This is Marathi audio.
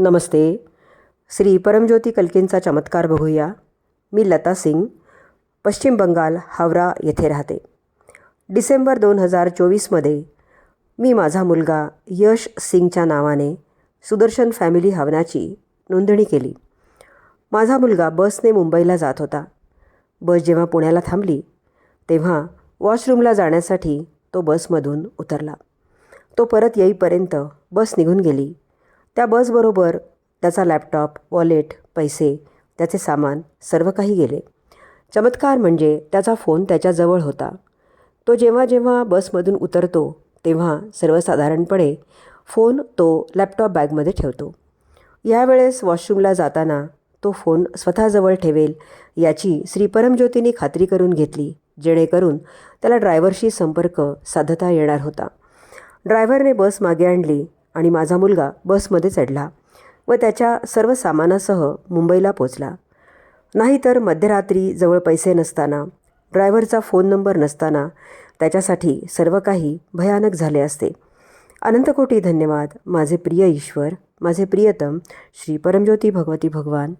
नमस्ते. श्री परमज्योती कल्केंचा चमत्कार बघूया. मी लता सिंग पश्चिम बंगाल हावरा येथे राहते. डिसेंबर दोन हजार चोवीसमध्ये मी माझा मुलगा यश सिंगच्या नावाने सुदर्शन फॅमिली हवनाची नोंदणी केली. माझा मुलगा बसने मुंबईला जात होता. बस जेव्हा पुण्याला थांबली तेव्हा वॉशरूमला जाण्यासाठी तो बसमधून उतरला. तो परत येईपर्यंत बस निघून गेली. त्या बसबरोबर त्याचा लॅपटॉप वॉलेट पैसे त्याचे सामान सर्व काही गेले. चमत्कार म्हणजे त्याचा फोन त्याच्याजवळ होता. तो जेव्हा जेव्हा बसमधून उतरतो तेव्हा सर्वसाधारणपणे फोन तो लॅपटॉप बॅगमध्ये ठेवतो. यावेळेस वॉशरूमला जाताना तो फोन स्वतःजवळ ठेवेल याची श्री परमज्योतीने खात्री करून घेतली जेणेकरून त्याला ड्रायव्हरशी संपर्क साधता येणार होता. ड्रायव्हरने बस मागे आणली आणि माझा मुलगा बसमध्ये चढला व त्याच्या सर्व सामानासह मुंबईला पोचला. नाहीतर मध्यरात्री जवळ पैसे नसताना ड्रायव्हरचा फोन नंबर नसताना त्याच्यासाठी सर्व काही भयानक झाले असते. अनंतकोटी धन्यवाद माझे प्रिय ईश्वर माझे प्रियतम श्री परमज्योती भगवती भगवान.